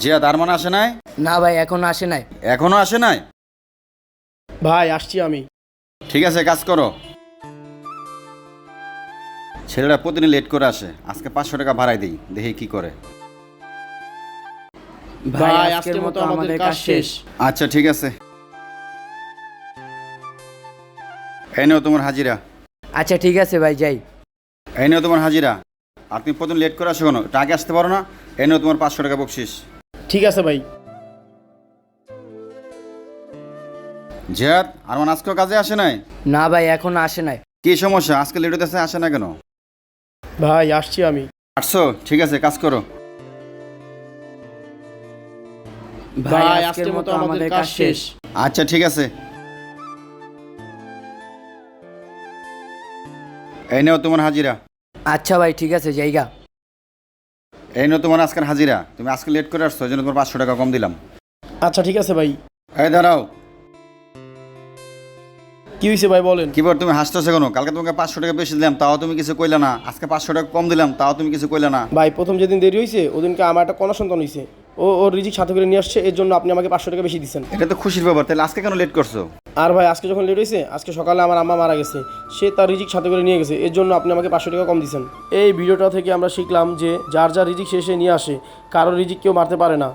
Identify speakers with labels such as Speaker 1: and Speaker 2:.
Speaker 1: জিয়া তার মানে আসে নাই?
Speaker 2: না ভাই এখনও আসে নাই।
Speaker 1: এখনও আসে নাই?
Speaker 3: ভাই আসছি আমি।
Speaker 1: ঠিক আছে কাজ করো। ছেলেরা প্রতিদিন লেট করে আসে। আজকে পাঁচশো টাকা ভাড়াই দিই দেখি কি করে।
Speaker 3: ভাই আজকের মতো আমাদের কাজ শেষ।
Speaker 1: আচ্ছা ঠিক আছে। এই নাও তোমার হাজিরা।
Speaker 2: আচ্ছা ঠিক আছে ভাই যাই।
Speaker 1: এই নাও তোমার হাজিরা। আর তুমি প্রতিদিন লেট করে আসো কেন? আগে আসতে পারো না? এই নাও তোমার পাঁচশো টাকা বকশিস।
Speaker 3: ঠিক আছে ভাই।
Speaker 1: জিয়াদ আর মানে আজকেও কাজে আসে নাই?
Speaker 2: না ভাই এখন আসে নাই।
Speaker 1: কি সমস্যা? আজকে লেট হতেছে আসে না কেন?
Speaker 3: ভাই আসছি আমি।
Speaker 1: আসছো? ঠিক আছে কাজ করো।
Speaker 3: ভাই আজকের মতো আমাদের কাজ শেষ।
Speaker 1: আচ্ছা ঠিক আছে। এই নাও তোমার হাজিরা।
Speaker 2: আচ্ছা ভাই ঠিক আছে জায়গা।
Speaker 1: এই নাও তোমার আজকের হাজিরা। তুমি আজকে লেট করে আসছো এই জন্য তোমার পাঁচশো টাকা কম দিলাম।
Speaker 3: আচ্ছা ঠিক আছে ভাই।
Speaker 1: এই দাঁড়াও।
Speaker 3: কি হয়েছে ভাই বলেন।
Speaker 1: কি বল তুমি হাসতেছো কেন? কালকে তোমাকে পাঁচশো টাকা বেশি দিলাম তাও তুমি কিছু কইলে না। আজকে পাঁচশো টাকা কম দিলাম তাও তুমি কিছু কইলে না।
Speaker 3: ভাই প্রথম যেদিন দেরি হয়েছে ওদিনকে আমার একটা কনা সন্তান হয়েছে ও ওর রিজিক সাথে করে নিয়ে আসছে এর জন্য আপনি আমাকে পাঁচশো টাকা বেশি দিচ্ছেন।
Speaker 1: এটা তো খুশির ব্যাপার তাহলে আজকে কেন লেট করছ?
Speaker 3: আর ভাই, আজকে যখন লেট হয়েছে আজকে সকালে আমার আম্মা মারা গেছে। সে তার রিজিক সাথে করে নিয়ে গেছে। এর জন্য আপনি আমাকে পাঁচশো টাকা কম দিয়েছেন এই ভিডিওটা থেকে আমরা শিখলাম যে, যার যা রিজিক শেষে নিয়ে আসে। কারও রিজিক কেউ মারতে পারে না।